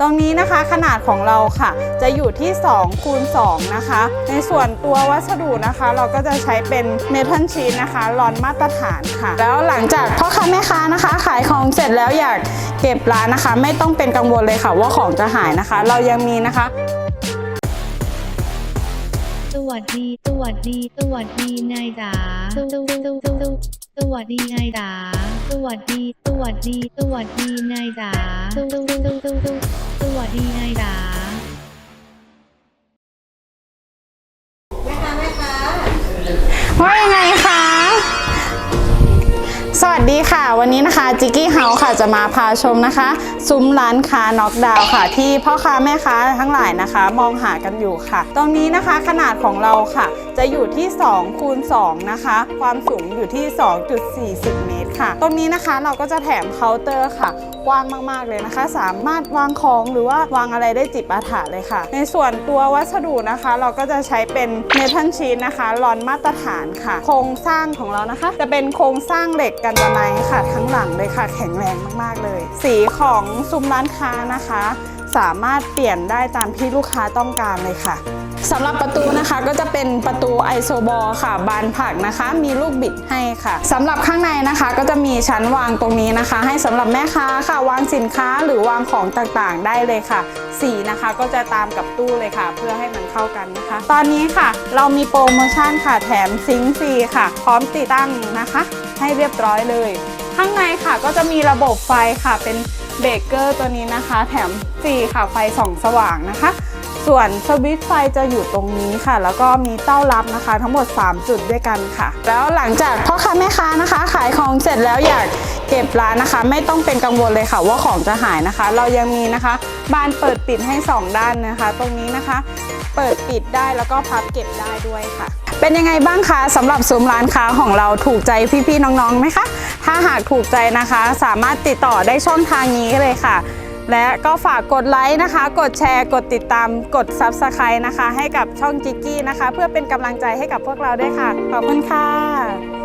ตรงนี้นะคะขนาดของเราค่ะ จะอยู่ที่2คูณ2นะคะ ในส่วนตัววัสดุนะคะ เราก็จะใช้เป็นเมทัลชีนนะคะรอนมาตรฐานค่ะ แล้วหลังจากพ่อค้าแม่ค้านะคะ ขายของเสร็จแล้วอยากเก็บร้านนะคะ ไม่ต้องเป็นกังวลเลยค่ะว่าของจะหายนะคะ เรายังมีนะคะสวัสดีสวัสดีสวัสดีนายจ๋าสวสวสวสวส วัสดีนายจ๋าสวัสดี สวัสดี สวัสดีนายจ๋าสวสวสวสวสวสวัสดีนายจ๋าว่ายังไงคะสวัส ดีค่ะ วันนี้นะคะจิกกี้เฮาค่ะจะมาพาชมนะคะ ซุ้มร้านค้าน็อกดาวค่ะ ที่พ่อค้าแม่ค้าทั้งหลายนะคะ มองหากันอยู่ค่ะ ตรงนี้นะคะขนาดของเราค่ะ จะอยู่ที่2คูณ2นะคะ ความสูงอยู่ที่ 2.40 เมตรค่ะ ตรงนี้นะคะเราก็จะแถมเคาน์เตอร์ค่ะกว้างมาก ๆ เลยนะคะ สามารถวางของหรือว่าวางอะไรได้จิบอาถาเลยค่ะ ในส่วนตัววัสดุนะคะ เราก็จะใช้เป็นเมทัลชีนนะคะรอนมาตรฐานค่ะ โครงสร้างของเรานะคะ จะเป็นโครงสร้างเหล็กกันตะไนค่ะทั้งหลังเลยค่ะ แข็งแรงมากๆเลย สีของซุ้มร้านค้านะคะ สามารถเปลี่ยนได้ตามที่ลูกค้าต้องการเลยค่ะสำหรับประตูนะคะก็จะเป็นประตูไอโซบอลค่ะ บานผักนะคะ มีลูกบิดให้ค่ะสำหรับข้างในนะคะ ก็จะมีชั้นวางตรงนี้นะคะ ให้สำหรับแม่ค้าค่ะ วางสินค้าหรือวางของต่างๆ ได้เลยค่ะ สีนะคะก็จะตามกับตู้เลยค่ะ เพื่อให้มันเข้ากันนะคะ ตอนนี้ค่ะ เรามีโปรโมชั่นค่ะแถมซิงค์ฟรีค่ะ พร้อมติดตั้งนะคะ ให้เรียบร้อยเลย ข้างในค่ะก็จะมีระบบไฟค่ะเป็น เบรกเกอร์ตัวนี้นะคะ แถมฟรีค่ะไฟส่องสว่างนะคะ ส่วนสวิตช์ไฟจะอยู่ตรงนี้ค่ะ แล้วก็มีเต้ารับนะคะ ทั้งหมด 3 จุดด้วยกันค่ะ แล้วหลังจากพ่อค้าแม่ค้านะคะ ขายของเสร็จแล้วอยากเก็บร้านนะคะ ไม่ต้องเป็นกังวลเลยค่ะว่าของจะหายนะคะ เรายังมีนะคะบานเปิดปิดให้ 2 ด้านนะคะ ตรงนี้นะคะ เปิดปิดได้แล้วก็พับเก็บได้ด้วยค่ะ เป็นยังไงบ้างคะสำหรับซุ้มร้านค้าของเราถูกใจพี่ๆน้องๆไหมคะ ถ้าหากถูกใจนะคะ สามารถติดต่อได้ช่องทางนี้เลยค่ะ และก็ฝากกดไลค์นะคะ กดแชร์ กดติดตาม กด Subscribe นะคะ ให้กับช่องจิกกี้นะคะ เพื่อเป็นกำลังใจให้กับพวกเราด้วยค่ะ ขอบคุณค่ะ